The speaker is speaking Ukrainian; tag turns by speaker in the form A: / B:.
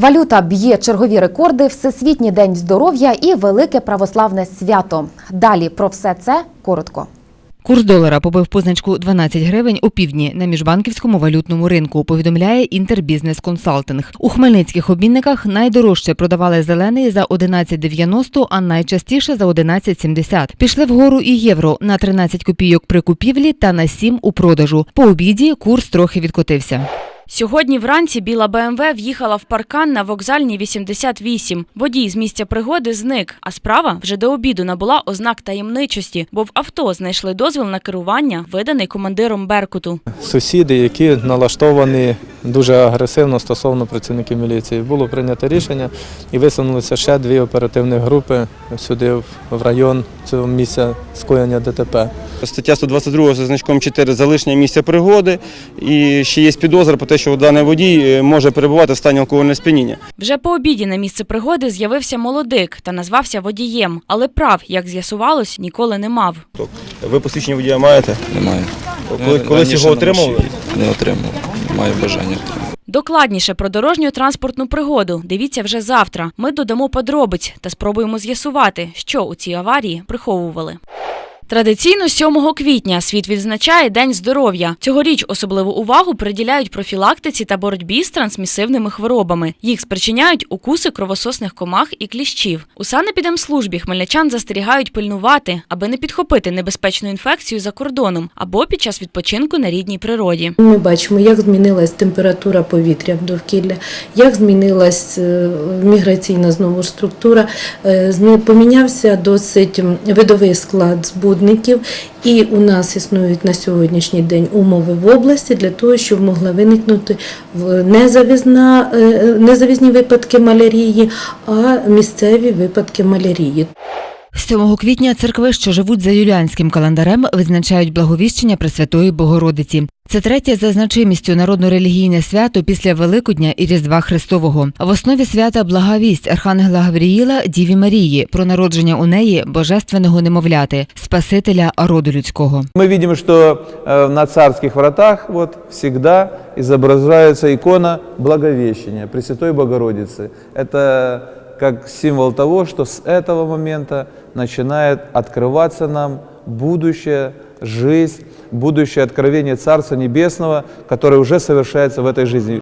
A: Валюта б'є чергові рекорди, Всесвітній день здоров'я і велике православне свято. Далі про все це коротко.
B: Курс долара побив позначку 12 гривень у півдні на міжбанківському валютному ринку, повідомляє Інтербізнес Консалтинг. У хмельницьких обмінниках найдорожче продавали зелений за 11,90, а найчастіше за 11,70. Пішли вгору і євро на 13 копійок при купівлі та на 7 у продажу. По обіді курс трохи відкотився.
C: Сьогодні вранці біла БМВ в'їхала в паркан на вокзальній 88. Водій з місця пригоди зник, а справа вже до обіду набула ознак таємничості, бо в авто знайшли дозвіл на керування, виданий командиром Беркуту.
D: сусіди, які налаштовані дуже агресивно стосовно працівників міліції. Було прийнято рішення і висунулися ще дві оперативні групи сюди в район цього місця скоєння ДТП.
E: Стаття 122 зі значком 4 залишення місця пригоди. І ще є підозра про те, що даний водій е, може перебувати в стані алкогольного сп'яніння.
C: Вже по обіді на місце пригоди з'явився молодик та назвався водієм, але прав, як з'ясувалось, ніколи не мав.
E: Ви посвідчення водія маєте?
F: Немає.
E: Коли, колись його
F: машині Не отримав. Маю бажання.
C: Докладніше про дорожню транспортну пригоду дивіться вже завтра. Ми додамо подробиць та спробуємо з'ясувати, що у цій аварії приховували. Традиційно 7 квітня світ відзначає День здоров'я. Цьогоріч особливу увагу приділяють профілактиці та боротьбі з трансмісивними хворобами. Їх спричиняють укуси кровососних комах і кліщів. У санепідемслужбі хмельничан застерігають пильнувати, аби не підхопити небезпечну інфекцію за кордоном або під час відпочинку на рідній природі.
G: Ми бачимо, як змінилась температура повітря в довкілля, як змінилась е, міграційна знову структура, е, помінявся досить видовий склад збудників, і у нас існують на сьогоднішній день умови в області для того, щоб могла виникнути в- не завізна, е, не завізні випадки малярії, а місцеві випадки малярії.
B: 7 квітня церкви, що живуть за юліанським календарем, визначають благовіщення Пресвятої Богородиці. Це третє за значимістю народно-релігійне свято після Великодня і Різдва Христового. В основі свята благовість Архангела Гавріїла Діві Марії про народження у неї божественного немовляти, Спасителя роду людського.
H: Мы видим, что э, на царских вратах вот всегда изображается икона Благовещения Пресвятой Богородицы. Это как символ того, что с этого момента начинает открываться нам будущее, жизнь, будущее откровение Царства Небесного, которое уже совершается в этой жизни.